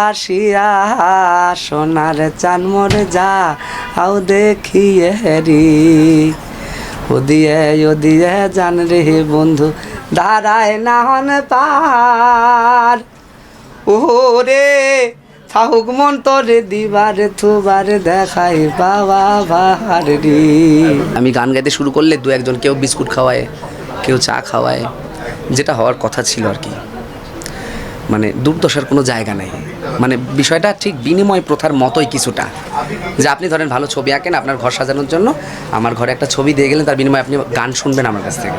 হাসিয়া সোনার চান মরে যা আও দেখিয়ে রি। ওদিয়ে ওদিয়ে জান রে বন্ধু, দাঁড়ায় না হন পার ওরে থাকুক মন তোরে দিবারে থুবারে দেখাই বাবা বাহার রে। আমি গান গাইতে শুরু করলে দু একজন কেউ বিস্কুট খাওয়ায়, কেউ চা খাওয়ায়, যেটা হওয়ার কথা ছিল আর কি। মানে দুর্দশার কোনো জায়গা নেই। মানে বিষয়টা ঠিক বিনিময় প্রথার মতোই কিছুটা। যে আপনি ধরেন ভালো ছবি আঁকেন, আপনার ঘর সাজানোর জন্য আমার ঘরে একটা ছবি দিয়ে গেলেন, তার বিনিময়ে আপনি গান শুনবেন আমার কাছ থেকে।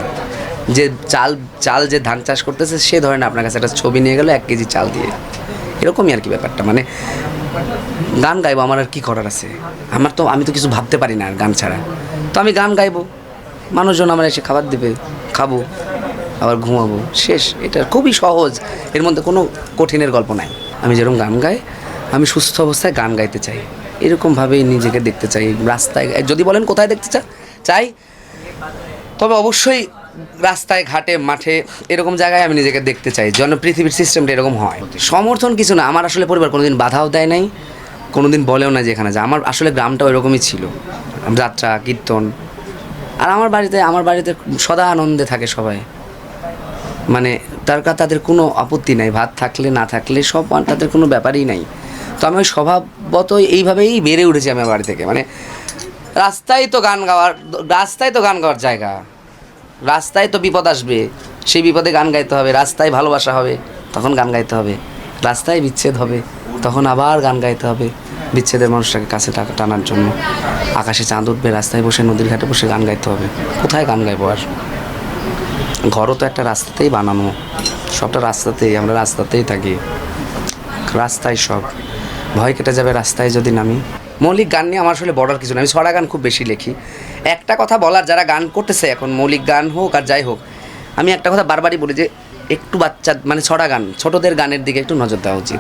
যে চাল চাল যে ধান চাষ করতেছে, সে ধরেন আপনার কাছে একটা ছবি নিয়ে গেলো, এক কেজি চাল দিয়ে। এরকমই আর কি ব্যাপারটা। মানে গান গাইবো, আমার আর কি করার আছে? আমার তো, আমি তো কিছু ভাবতে পারি না আর গান ছাড়া। তো আমি গান গাইবো। মানুষজন আমার এসে খাবার দেবে, খাব। আবার ঘুমাবো। শেষ। এটা খুবই সহজ। এর মধ্যে কোনো কঠিনের গল্প নাই। আমি যেরকম গান গাই, আমি সুস্থ অবস্থায় গান গাইতে চাই। এরকমভাবেই নিজেকে দেখতে চাই। রাস্তায়, যদি বলেন কোথায় দেখতে চা, চাই, তবে অবশ্যই রাস্তায়, ঘাটে, মাঠে, এরকম জায়গায় আমি নিজেকে দেখতে চাই। যেন পৃথিবীর সিস্টেমটা এরকম হয়। সমর্থন কিছু না। আমার আসলে পরিবার কোনোদিন বাধাও দেয় নাই, কোনোদিন বলেও না যে এখানে যা। আমার আসলে গ্রামটাও এরকমই ছিল। যাত্রা, কীর্তন। আর আমার বাড়িতে আমার বাড়িতে সদা আনন্দে থাকে সবাই। মানে তার তাদের কোনো আপত্তি নাই। ভাত থাকলে, না থাকলে সব তাদের কোনো ব্যাপারই নাই। তো আমি ওই স্বভাবতই এইভাবেই বেড়ে উঠেছি আমার বাড়ি থেকে। মানে রাস্তায় তো গান গাওয়ার, রাস্তায় তো গান গাওয়ার জায়গা। রাস্তায় তো বিপদ আসবে। সেই বিপদে গান গাইতে হবে। রাস্তায় ভালোবাসা হবে, তখন গান গাইতে হবে। রাস্তায় বিচ্ছেদ হবে, তখন আবার গান গাইতে হবে। বিচ্ছেদের মানুষটাকে কাছে টাকা টানার জন্য। আকাশে চাঁদ উঠবে, রাস্তায় বসে, নদীর ঘাটে বসে গান গাইতে হবে। কোথায় গান গাইবো আর? ঘরও তো একটা রাস্তাতেই বানানো। সবটা রাস্তাতেই, আমরা রাস্তাতেই থাকি। রাস্তায় সব। ভয় কেটে যাবে রাস্তায় যদি নামি। মৌলিক গান নিয়ে আমার আসলে বড়ার কিছু না আমি ছড়া গান খুব বেশি লিখি। একটা কথা বলার, যারা গান করতেছে এখন, মৌলিক গান হোক আর যাই হোক, আমি একটা কথা বারবারই বলি যে, একটু বাচ্চা মানে ছড়া গান, ছোটদের গানের দিকে একটু নজর দেওয়া উচিত।